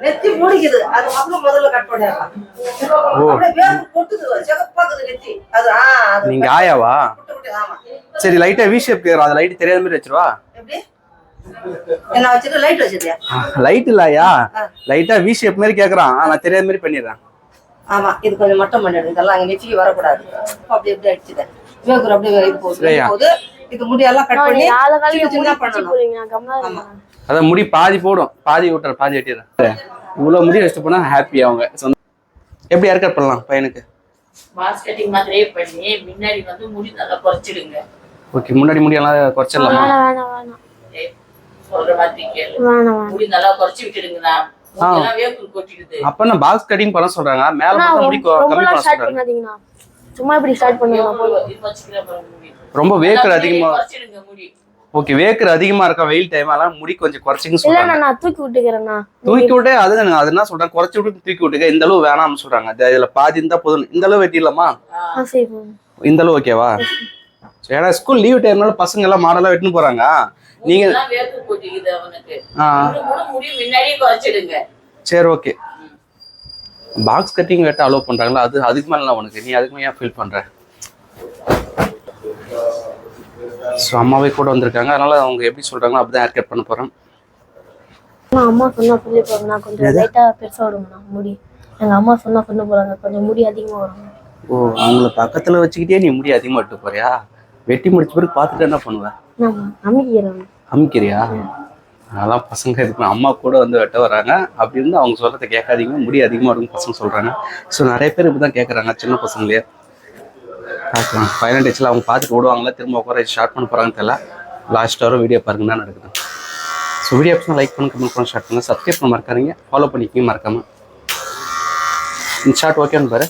நெத்தி மூடிக்குது. அது மட்டும் முதல்ல கட் பண்ணிடலாம். அப்படியே வேர்வை கொட்டுது சிகப்பாக்குது நெத்தி. அது ஆ அது நீங்க ஆயாவா? சரி லைட்டா வி ஷேப் கேக்குறோம் அது லைட் தெரியாத மாதிரி வச்சிருவா? எப்படி? என்ன வச்சிருக்க லைட் வச்சிருக்கியா லைட் இல்லையா? லைட்டா வி ஷேப் மாதிரி கேக்குறான். ஆ, நான் தெரியாத மாதிரி பண்ணிடுறேன். ஆமா இது கொஞ்சம் மட்டம் பண்ணிடு. இதெல்லாம் அங்க நெத்திக்கு வரக்கூடாது. அப்படி எப்படி அடிச்சுட்டேன். வேகுற அப்படியே போகுது? இது முடியெல்லாம் கட் பண்ணி சின்ன சின்ன முடி பண்ணணும். அதான் முடி பாதி போடும் பாதி விட்டுற பாதி வெட்டிடுறேன். இவ்வளவு முடி வச்சுட்டு போனா ஹாப்பி அவங்க. சொந்த எப்படி ஏற்கட் பண்ணலாம் பையனுக்கு? மாஸ் கட்டிங் மாதிரியே பண்ணி முன்னாடி வந்து முடி நல்லா குறைச்சிடுங்க. ஓகே முன்னாடி குறைச்சிடலாமா? வேணாம் வேணாம் ஏய், சொல்ற மாதிரி கேளு. முடி நல்லா குறைச்சி விட்டுடுங்கண்ணா. அப்ப நான் பாக்ஸ் கட்டிங் பண்ண சொல்றாங்க? மேல மட்டும் முடி கம்மி பண்ண சொல்றாங்க. சும்மா இப்படி ஸ்டார்ட் பண்ணுங்க ரொம்ப வேக்கர் நல்லா அதிகமா ஓகே வேக்கர் அதிகமா இருக்கா வெயில் டைம் அதெல்லாம் முடி கொஞ்சம் குறைச்சிங்கன்னு இல்லண்ணா சொல்றாங்க. நான் தூக்கி விட்டுக்கிறேண்ணா. தூக்கி விட்டு அது அது என்ன சொல்றேன் குறைச்சி விட்டு தூக்கி விட்டுக்க இந்த அளவு வேணாம்னு சொல்றாங்க. இது- இதுல பாதி இருந்தா போதும். இந்த அளவு வெட்டிடலாமா. இந்த அளவு ஓகேவா? சரி, ஏன்னா ஸ்கூல் லீவ் டைம்னால பசங்க எல்லாம் மாடலா வெட்டுன்னு போறாங்க. நீங்க சரி ஓகே. பாக்ஸ் கட்டிங் வெட்ட அலோவ் பண்றாங்களா? அது அதுக்கு மேல உனக்கு நீ அதுக்கு மேல ஏன் ஃபீல் பண்ற? ஸோ அம்மாவே கூட வந்திருக்காங்க. அதனால அவங்க எப்படி சொல்றாங்களோ அப்படிதான் ஹேர் கட் பண்ண போறேன் அம்மா சொன்னா சொல்லி போறேண்ணா கொஞ்சம் லைட்டா பெருசா விடுங்கண்ணா முடி. எங்க அம்மா சொன்னா கொண்டு போறாங்க கொஞ்சம் முடி அதிகமா வரும். ஓ அவங்கள பக்கத்துல வச்சுக்கிட்டே நீ முடி அதிகமா வெட்ட போறியா? வெட்டி முடிச்ச பிறகு பார்த்துட்டு என்ன பண்ணுவ? ஆமா நம்பிக்கிறேன் அமுக்கிறியா? அதெல்லாம் பசங்க இதுக்கு அம்மா கூட வந்து வெட்ட வராங்க. அப்படி இருந்து அவங்க சொல்றதை கேட்காதீங்க. முடி அதிகமாக இருக்கும் பசங்க சொல்றாங்க. ஸோ நிறைய பேர் இப்படி தான் கேட்குறாங்க சின்ன பசங்களே ஃபைனல் டேச்சில் அவங்க பார்த்துட்டு ஓடுவாங்களா? திரும்ப உட்கார ஸ்டார்ட் பண்ண போகிறாங்கன்னு தெரியல. லாஸ்ட் வரும் வீடியோ பாருங்க என்ன நடக்குது. ஸோ வீடியோ ஆப்ஷன் லைக் பண்ணி கமெண்ட் பண்ண ஸ்டார்ட் பண்ணுங்க சப்ஸ்கிரைப் பண்ண மறக்காதீங்க. ஃபாலோ பண்ணிக்கிங்க மறக்காம. இந்த ஷார்ட் ஓகேன்னு பாரு.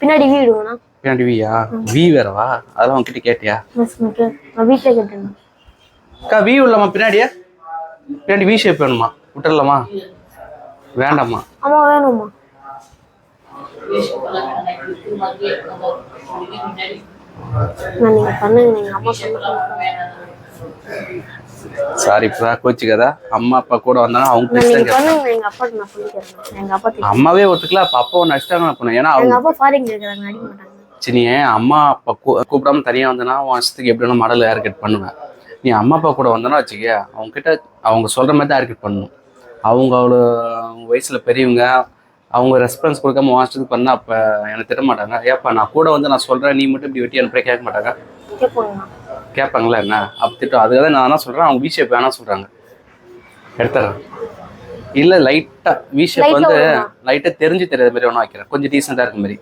பின்னாடி வீடுங்கண்ணா பின்னாடி வியா வி வேறவா? அதெல்லாம் உங்ககிட்ட கேட்டியா? வீட்டுல கேட்டேண்ணா அக்கா வி இல்லாமா பின்னாடியா? பின்னாடி வி ஷேப் வேணுமா? விட்டுறலாமா? வேண்டாமா? அம்மா வேணுமா நீங்க பண்ணுங்க நீங்க அம்மா சாரி அம்மா அப்பா கூட வந்தாலும் அவங்க அம்மாவே ஒத்துக்கல அப்ப அப்பா நஷ்டம் பண்ணணும் ஏன்னா அவங்க அப்பா சரி நீ ஏன் அம்மா அப்பா கூ- கூப்பிடாம தனியா வந்தனா உன் வருஷத்துக்கு எப்படி வேணும் மாடல் ஏர்கட் பண்ணுவேன். நீ அம்மா அப்பா கூட வந்தனா வச்சுக்க அவங்க கிட்ட அவங்க சொல்ற மாதிரி தான் ஏர்கட் பண்ணணும். அவங்க அவ்வளோ வயசுல பெரியவங்க அவங்க ரெஸ்பான்ஸ் கொடுக்காம உன் இஷ்டத்துக்கு பண்ணா அப்ப எனக்கு திட்ட மாட்டாங்க. ஏப்பா நான் கூட வந்து நான் சொல்றேன் நீ மட்டும் இப்படி வெட்டி அனுப்புற கேட்க மாட்டாங்க. கேட்பாங்களா? என்ன? அப்ப திட்டம். அதுக்காக தான் நான் என்ன சொல்றேன். அவங்க வி ஷேப் வேணாம் சொல்றாங்க. எடுத்துறேன். இல்ல லைட்டா வி ஷேப் Light ஆ வந்து வருமா? லைட்டா தெரிஞ்சு தெரியாத மாதிரி வேணா வைக்கிறேன். கொஞ்சம் டீசெண்டா இருக்க மாதிரி.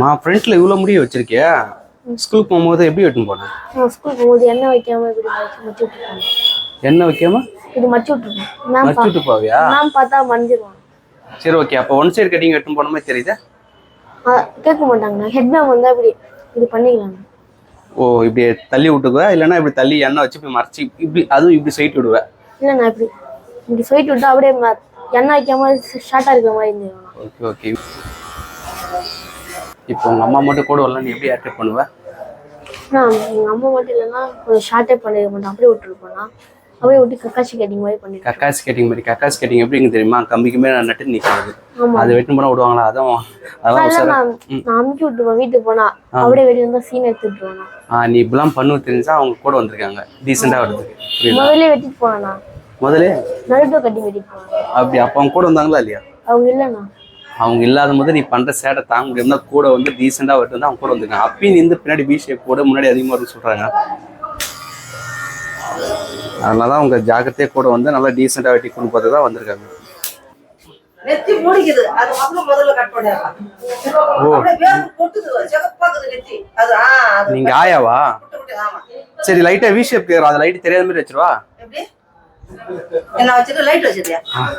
மா ஃப்ரண்ட்ல இவ்வளவு முடிய வச்சிருக்கியா? ஸ்கூலுக்கு போகும்போது எப்படி வெட்டுன்னு போனேன் ஸ்கூல் போகும்போது எண்ணெய் வைக்காம இப்படி மடிச்சு விட்டுருக்காங்க. எண்ணெய் வைக்காம? இது மடிச்சு விட்டுருக்கோம் மேம் பா வச்சுட்டு போவியா? மேம் பார்த்தா மறைஞ்சிருவாங்க. சரி ஓகே அப்போ ஒன் சைடு கட்டிங் வெட்டும் போன மாதிரி தெரியுதா? கேட்க மாட்டாங்க. ஹெட் மேம் வந்தா இப்படி இது பண்ணிக்கலாம். ஓ இப்படி தள்ளி விட்டுக்குவ? இல்லைன்னா இப்படி தள்ளி எண்ணெய் வச்சு இப்படி மறைச்சி இப்படி அதுவும் இப்படி சைட் விடுவேன் இல்லை நான் இப்படி இப்படி சொல்லிட்டு விட்டா அப்படியே எண்ணெய் வைக்காம ஷார்ட்டாக இருக்கிற மாதிரி இருந்துருவாங்க. ஓகே ஓகே இப்போ உங்க அம்மா மட்டும் கூட வரல நீ எப்படி ஹேர் கட் பண்ணுவ? நான் எங்கள் அம்மா மட்டும் இல்லைன்னா கொஞ்சம் ஷார்ட்டே பண்ணிருக்க மாட்டேன் அப்படியே விட்டுருப்பேன் அப்படியே விட்டு கக்காச்சி கட்டிங் மாதிரி பண்ணிருக்கேன் கக்காசி கட்டிங் மாதிரி கக்காசி கட்டிங் எப்படிங்க தெரியுமா? கம்பிக்கு மேலே நட்டு நிற்காது ஆமா. அது வெட்டும் போனால் விடுவாங்களா? அதான் சார் நான் நான் அமுக்கி விட்டுருவேன் வீட்டுக்கு போனா அப்படியே வெளியே வந்தா சீன் எடுத்து விட்டுருவேன் ஆ நீ இப்படிலாம் பண்ணு தெரிஞ்சா அவங்க கூட வந்திருக்காங்க. டீசெண்டாக வருதுக்கு புரியுதா? முதல்ல வெட்டிட்டு போனேண்ணா முதல்ல? நடுட்டோ கட்டி வெட்டிட்டு போனேன் அப்படி அப்போ அவங்க கூட வந்தாங்களா இல்லையா? அவங்க இல்லைண்ணா அவங்க இல்லாத போது நீ பண்ற சேட்டை தாங்க முடியாம கூட வந்து டீசெண்டா விட்டு வந்து அவங்க கூட வந்திருக்காங்க. அப்பயும் நின்று பின்னாடி பி ஷேப் கூட முன்னாடி அதிகமா இருக்கு சொல்றாங்க. அதனாலதான் அவங்க ஜாக்கிரதையா கூட வந்து நல்லா டீசெண்டா வெட்டி கொண்டு பார்த்து தான் வந்திருக்காங்க. நெத்தி மூடிக்குது. அது மட்டும் முதல்ல கட் பண்ணிடலாம் அப்படியே வேர்வை கொட்டுது. சிகப்பாக்குது நெத்தி. அது ஆ அது நீங்க ஆயாவா? சரி லைட்டா வி ஷேப் அது லைட் தெரியாத மாதிரி வச்சிருவா? எப்படி?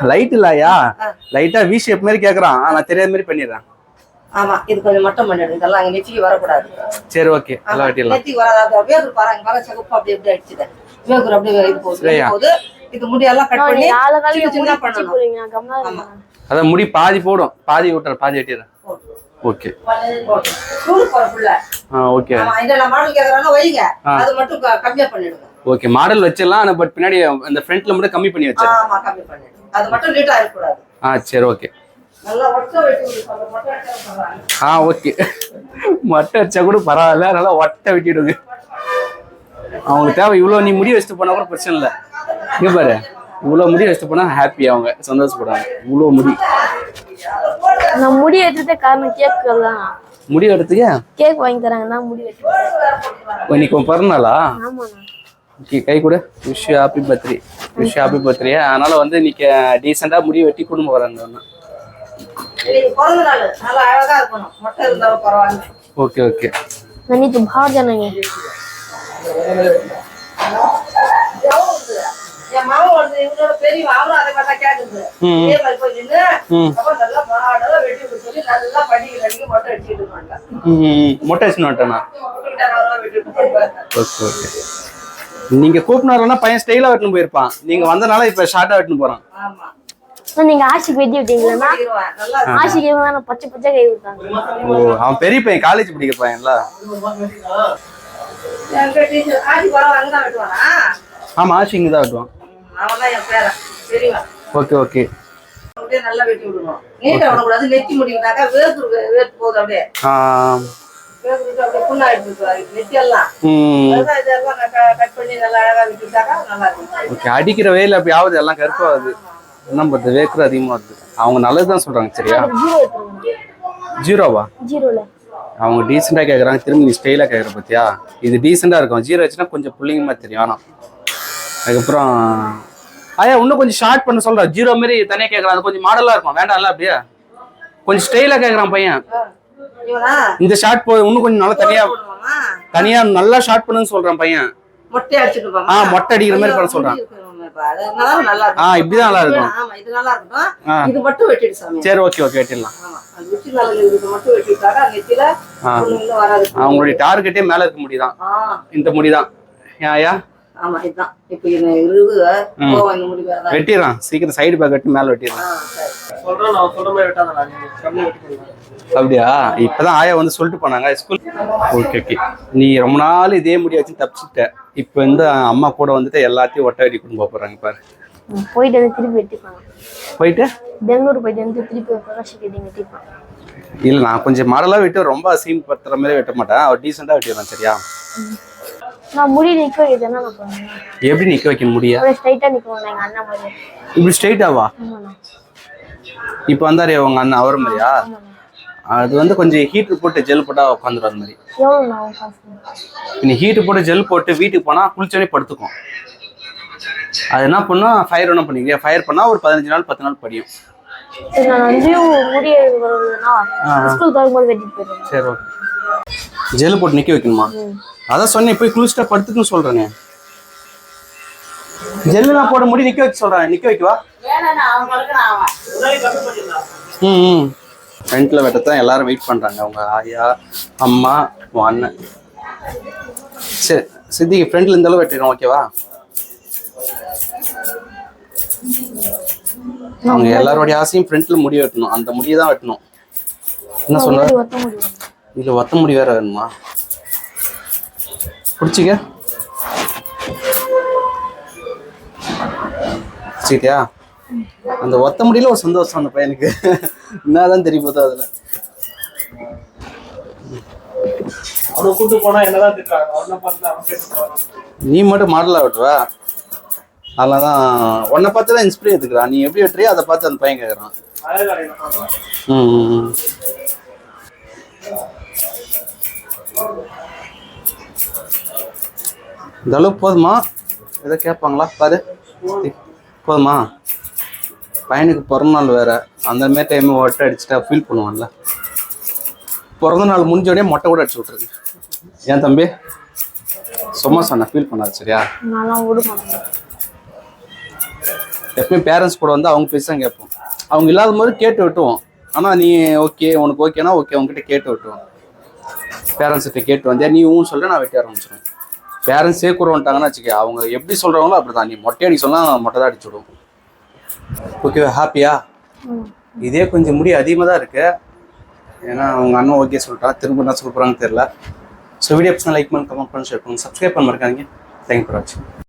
லைட் இல்லையா? லைட்டா வி ஷேப் மாதிரி கேக்குறான். நான் தெரியாத மாதிரி பண்ணிடுறேன். ஆமா இது கொஞ்சம் மட்டம் பண்ணிடு. இதெல்லாம் அங்க நெத்திக்கு வரக்கூடாது. சரி ஓகே நல்லா வெட்டிடலாம். நெத்திக்கு வராது. அது வேர்வை பாருங்க வர சிகப்பு அப்படி எப்படி அடிச்சுட்டேன். வேர்வை அப்படியே இது போகுது முடியெல்லாம் கட் பண்ணி சின்ன பண்ணணும். இருக்கேன். அதான் முடி பாதி போடும். பாதி விட்டுற பாதி வெட்டிடுறேன் ஓகே ஸ்கூலுக்கு போற புள்ள. ஆ ஓகே ஆமா இந்த மாடல் கேக்குறாங்க வைங்க. ஆ. அது மட்டும் க- கம்மியா பண்ணிடுங்க. ஓகே மாடல் வச்சிடலாம் ஆனால் பட் பின்னாடி அந்த ஃப்ரண்ட்ல மட்டும் கம்மி பண்ணி வச்சிடறேன் ஆமா கம்மி பண்ணிடுங்க அது மட்டும் நீட்டா இருக்கக்கூடாது. ஆ சரி ஓகே. ஆ ஓகே மட்டை அடிச்சா கூட பரவாயில்ல நல்லா ஒட்டை வெட்டிடுங்க. அவங்களுக்கு தேவை இவ்வளோ நீ முடி வச்சுட்டு போனா கூட பிரச்சனை இல்லை. இங்க பாரு இவ்வளோ முடி வச்சுட்டு போனா ஹாப்பி அவங்க சந்தோஷப்படுவாங்க. இவ்வளோ முடி. நான் முடி வெட்டுறதே காரணம் கேக் தான் முடி எடுத்துக்க கேக் வாங்கி தராங்க தான் முடி வெட்டுவேன். இன்னைக்கு உன் பிறந்தநாளா? ஆமாண்ணா. கை கூட. Wish happy birthday wish happy birthday அதனால வந்து இன்னைக்கு டீசெண்டாக முடி வெட்டி இருந்தாலும் பரவாயில்ல. Okay okay. நான் நேற்று பார் ஜனங்க என் மாமன் வந்து இவனோட பெரியவன் அவரும் அதை பார்த்தா கேக்குது ம். இதே மாதிரி போய் நின்னு ம். அப்புறம் நல்லா மாடெல்லாம் வெட்டி விட்டு சொல்லி நல்லா படிக்கிற அடிக்க மொட்டை அடிச்சுட்டு மாட்டேன் மொட்டை ஓகே ஓகே. நீங்க கூப்பினாருன்னா பையன் ஸ்டைலா வெட்டுன்னு போயிருப்பான். நீங்க வந்தனால இப்ப ஷார்ட்டா வெட்டுன்னு போறான். நீங்க ஆஷிக்கு வெட்டி விட்டீங்களா ஆஷிக்கு இவங்க பச்சை பச்சை கை விட்டாங்க ஓ அவன் பெரிய பையன் காலேஜ் படிக்கிற பையன்ல. ஆமா ஆஷி இங்க தான் வெட்டுவான். Okay okay. அப்படியே நல்லா வெட்டி விடணும் நீட்டா விடக்கூடாது நெத்தி முடிக்கிட்டாக்கா வேர்த்து வேர்த்து போகுது அப்படியே. வேர்த்து அப்படியே இதெல்லாம் கட் பண்ணி நல்லா அழகா விட்டுட்டாக்கா நல்லா இருக்கும் ஓகே அடிக்கிற வெயில் அப்படி ஆகுது எல்லாம் கருப்பாகுது என்ன பண்ணுறது வேர்க்குற அதிகமாக வருது. அவங்க நல்லது தான் சொல்கிறாங்க சரியா? ஜீரோவா? ஜீரோல. அவங்க டீசெண்டாக கேட்குறாங்க திரும்பி நீ ஸ்டைலாக கேட்குற பார்த்தியா இது டீசெண்டாக இருக்கும். ஜீரோ வச்சுன்னா கொஞ்சம் புள்ளிங்க மாதிரி தெரியும் ஆனால் அதுக்கப்புறம் ஐயா இன்னும் கொஞ்சம் ஷார்ட் பண்ண சொல்கிறேன் ஜீரோ மாரி தனியாக கேட்குறான் அது கொஞ்சம் மாடலாக இருக்கும். வேண்டாம்ல அப்படியே? கொஞ்சம் ஸ்டைலாக கேட்குறான் பையன். இந்த ஷார்ட் போ இன்னும் கொஞ்சம் நல்லா தனியாக போடுவாமா? தனியாக நல்லா ஷார்ட் பண்ணுன்னு சொல்கிறான் பையன். மொட்டை அடிச்சுட்டு ஆ, மொட்டை அடிக்கிற மாதிரி பண்ண சொல்றான். இப்படிதான் நல்லா இருக்கும். இது மட்டும் வெட்டிடு சாமி. சரி ஓகே ஓகே வெட்டிடலாம். அவங்களுடைய டார்கெட்டே மேலே இருக்க முடியுதான். இந்த முடி தான் ஏன் ஐயா ஆமா இதுதான். இப்ப இது இருக்குது போவோம் இந்த முடிவு அதான் வெட்டிடுறான் சீக்கிரம் சைடு பேக் மேலே வெட்டிடுறான் அப்படியா? இப்பதான் ஆயா வந்து சொல்லிட்டு போனாங்க ஸ்கூல் ஓகே ஓகே நீ ரொம்ப நாள் இதே முடி வச்சு தப்பிச்சுட்ட. இப்போ இந்த அம்மா கூட வந்துட்டு எல்லாத்தையும் ஒட்ட வெட்டி கொண்டு போறாங்க பாரு. போயிட்டு வந்து திருப்பி வெட்டிப்பாங்க. போயிட்டு? பெங்களூர் போயிட்டு வந்து திருப்பி பிரகாஷ் கிட்ட இல்ல நான் கொஞ்சம் மாடலா வெட்டி ரொம்ப அசீம் பத்துற மாதிரி வெட்ட மாட்டேன். அவர் டீசெண்டா வெட்டிடுறேன் சரியா? நான் முடி நிக்க பண்ணுவேன். எப்படி நிக்க வைக்க முடியா? ஸ்ட்ரைட்டா நிக்குவாங்க எங்க அண்ணன் மாதிரி. இப்படி ஸ்ட்ரைட்டாவா இப்போ வந்தாரு உங்க அண்ணன் அவர் மாதிரியா? அது வந்து கொஞ்சம் ஹீட்டர் போட்டு ஜெல் போட்டா உட்காந்துரும் அந்த மாதிரி. நீ ஹீட்டு போட்டு ஜெல் போட்டு வீட்டுக்கு போனா குளிச்சோடனே படுத்துக்கும். அது என்ன பண்ணும்? ஃபயர் என்ன பண்ணிக்க ஃபயர் பண்ணா ஒரு பதினஞ்சு நாள் பத்து நாள் படியும். சரி ஓகே ஜெல் போட்டு நிக்க வைக்கணுமா. அதான் சொன்னேன் போய் குளிச்சுட்டா படுத்துக்குன்னு சொல்றேனே. ஜெல்லுலாம் போட முடி நிக்க வைக்க சொல்றேன். நிக்க வைக்கவா? ம் ம். ஃப்ரண்ட்ல வெட்டத்தான் எல்லாரும் வெயிட் பண்றாங்க. அவங்க ஆயா அம்மா உன் அண்ணன். சரி சித்திக்கு ஃப்ரண்ட்ல இருந்தாலும் வெட்டிடுறோம் ஓகேவா அவங்க எல்லாரோடைய ஆசையும் ஃப்ரண்ட்ல முடி வெட்டணும். அந்த முடியை தான் வெட்டணும். என்ன சொல்ற இதுல ஒத்த முடி. வேற வேணுமா? பிடிச்சிக்க. சரியா அந்த ஒத்த முடியில ஒரு சந்தோஷம் அந்த பையனுக்கு. என்னதான் தெரிய போதோ அதுல. நீ மட்டும் மாடலா வெட்டுவ அதனால தான் உன்னை பார்த்து தான் இன்ஸ்பிரே எடுத்துக்கிறான். நீ எப்படி வெட்டுறியோ அதை பார்த்து அந்த பையன் கேட்குறான் ம். இந்த அளவுக்கு போதுமா? எதை கேட்பாங்களா பாரு. போதுமா? பையனுக்கு பிறந்த நாள் வேற. அந்த மாதிரி டைம் ஒட்டை அடிச்சுட்டா ஃபீல் பண்ணுவான்ல. பிறந்த நாள் முடிஞ்ச உடனே மொட்டை கூட அடிச்சு விட்ருங்க ஏன் தம்பி? சும்மா சொன்ன ஃபீல் பண்ணாது சரியா? எப்பயும் பேரண்ட்ஸ் கூட வந்து அவங்க பேசி தான் கேட்போம். அவங்க இல்லாத போது கேட்டு விட்டுவோம் ஆனால் நீ ஓகே உனக்கு ஓகேனா ஓகே உங்ககிட்ட கேட்டு விட்டுவோம் பேரண்ட்ஸ் கிட்ட வந்தியா நீ ஊன்னு சொல்லிட்டு நான் வெட்டி ஆரம்பிச்சிடுவேன் பேரண்ட்ஸே கூட வந்துட்டாங்கன்னு வச்சுக்க அவங்க எப்படி சொல்கிறாங்களோ அப்படி தான் நீ மொட்டை அடி சொன்னா மொட்டை தான் அடிச்சு விடுவோம். ஓகேவா ஹாப்பியா இதே கொஞ்சம் முடி அதிகமாக தான் இருக்கு. ஏன்னா அவங்க அண்ணன் ஓகே சொல்லிட்டா. திரும்ப என்ன சொல்ல போகிறாங்கன்னு தெரில ஸோ வீடியோ லைக் பண்ணி கமெண்ட் பண்ணி ஷேர் பண்ணுங்க. சப்ஸ்கிரைப் பண்ண மறக்காதீங்க. தேங்க்யூ ஃபார் வாட்சிங்